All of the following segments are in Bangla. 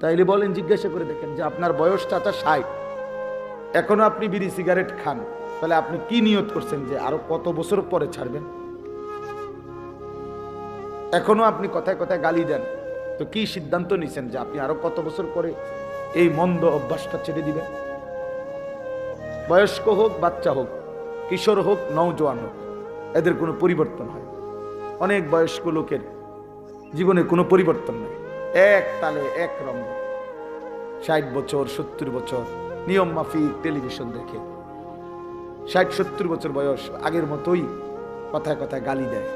তাইলে বলেন, জিজ্ঞাসা করে দেখেন যে আপনার বয়স চাচা ষাট। এখনও আপনি বিড়ি সিগারেট খান। তাহলে আপনি কি নিয়ত করছেন যে আরও কত বছর পরে ছাড়বেন? এখনও আপনি কথায় কথায় গালি দেন। তো কি সিদ্ধান্ত নিছেন যে আপনি আরও কত বছর পরে এই মন্দ অভ্যাসটা ছেড়ে দিবেন? বয়স্ক হোক, বাচ্চা হোক, কিশোর হোক, নওজোয়ান হোক, এদের কোনো পরিবর্তন হয় অনেক বয়স্ক লোকের জীবনে কোনো পরিবর্তন নেই। এক তালে এক রঙে। ষাট বছর, সত্তর বছর, নিয়ম মাফিক টেলিভিশন দেখে। ষাট, সত্তর বছর বয়স, আগের মতোই কথায় কথায় গালি দেয়।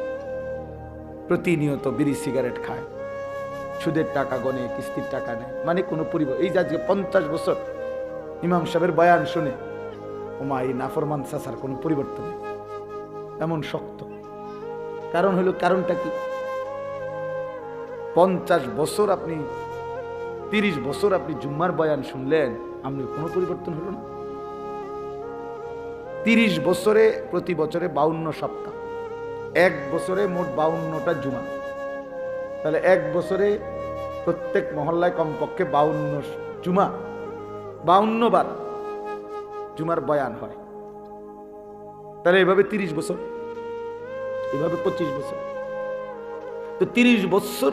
প্রতিনিয়ত বিড়ি সিগারেট খায়। সুদের টাকা গনে, কিস্তির টাকা নেয়। মানে কোনো পরিবার এই যে পঞ্চাশ বছর, ইমাম সাহেবের বয়ান শুনে, ওমা, এই নাফরমান সাসার কোনো পরিবর্তন নেই। এমন শক্ত। কারণ হলো, কারণটা কি? পঞ্চাশ বছর আপনি, তিরিশ বছর আপনি জুম্মার বয়ান শুনলেন আপনি কোনো পরিবর্তন হলো না? তিরিশ বছরে প্রতি বছরে বাউন্ন সপ্তাহ। এক বছরে মোট বাউন্নটা জুমা। তাহলে এক বছরে প্রত্যেক মহল্লায় কমপক্ষে বাউন্ন জুমা, বাউন্ন বার জুমার বয়ান হয়। তাহলে এভাবে তিরিশ বছর, এভাবে পঁচিশ বছর। তো তিরিশ বছর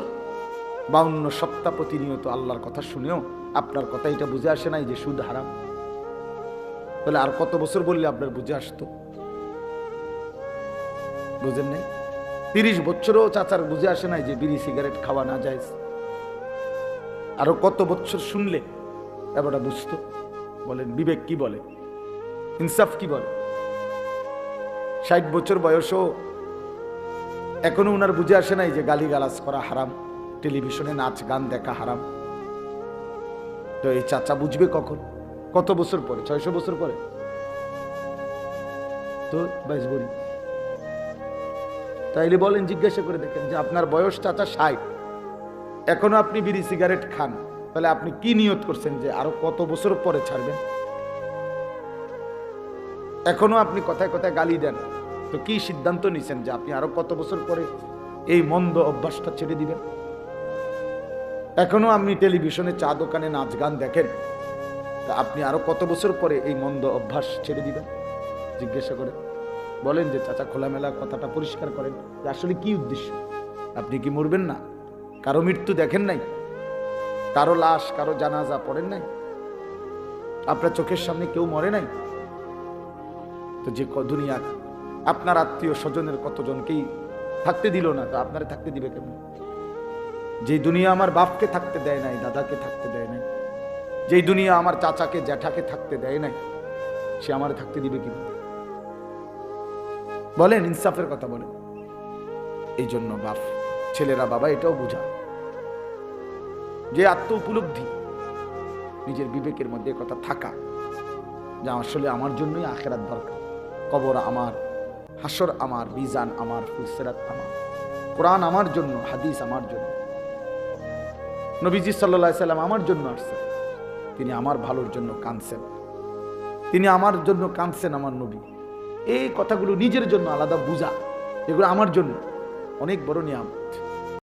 বাউন্ন সপ্তাহ প্রতিনিয়ত আল্লাহর কথা শুনেও আপনার কথা এটা বুঝে আসে নাই যে সুদ হারাম। তাহলে আর কত বছর বললে আপনার বুঝে আসতো? বুঝেন নাই? তিরিশ বছরও চাচার বুঝে আসে নাই যে বিড়ি, সিগারেট খাওয়া না যায়। আরও কত বছর শুনলে এবারটা বুঝতো? বলেন, বিবেক কি বলে? ইনসাফ কি বলে? ষাট বছর বয়সও এখনও উনার বুঝে আসে নাই যে গালি গালাজ করা হারাম। টেলিভিশনে নাচ, গান দেখা হারাম। তো এই চাচা বুঝবে কখন? কত বছর পরে? ছয়শো বছর পরে? তো বাইশ বলি। তাইলে বলেন, জিজ্ঞাসা করে দেখেন যে আপনার বয়স চাচা ষাট। এখনও আপনি বিড়ি সিগারেট খান। তাহলে আপনি কি নিয়ত করছেন যে আরও কত বছর পরে ছাড়বেন? এখনও আপনি কথায় কথায় গালি দেন। তো কি সিদ্ধান্ত নিছেন যে আপনি আরও কত বছর পরে এই মন্দ অভ্যাসটা ছেড়ে দিবেন? এখনও আপনি টেলিভিশনে চা দোকানে নাচ গান দেখেন? তা আপনি আরও কত বছর পরে এই মন্দ অভ্যাস ছেড়ে দিবেন? জিজ্ঞাসা করে। বলেন যে চাচা খোলামেলা কথাটা পরিষ্কার করেন যে আসলে কি উদ্দেশ্য? আপনি কি মরবেন না? কারও মৃত্যু দেখেন নাই? কারও লাশ, কারও জানাজা পড়েন নাই? আপনার চোখের সামনে কেউ মরে নাই? তো যে দুনিয়া, আপনার আত্মীয় স্বজনের কতজনকেই থাকতে দিল না, তো আপনারা থাকতে দিবে কেমন? যে দুনিয়া আমার বাপকে থাকতে দেয় নাই, দাদাকে থাকতে দেয় নাই, যেই দুনিয়া আমার চাচাকে, জ্যাঠাকে থাকতে দেয় নাই, সে আমারে থাকতে দিবে কীভাবে? বলেন, ইনসাফের কথা বলেন। এই জন্য বাপ, ছেলেরা, বাবা এটাও বোঝা। যে আত্ম উপলব্ধি, নিজের বিবেকের মধ্যে কথা থাকা, যা আসলে আমার জন্যই আখেরাত দরকার। কবর আমার হাসর আমার বিজান আমার, ফুলসেরাত আমার। কোরআন আমার জন্য, হাদিস আমার জন্য। নবীজি সাল্লাহ সাল্লাম আমার জন্য আসছেন। তিনি আমার ভালোর জন্য কাঁদছেন। তিনি আমার জন্য কাঁদছেন আমার নবী। এই কথাগুলো নিজের জন্য আলাদা বুঝা। এগুলো আমার জন্য। অনেক বড় নিয়ামত।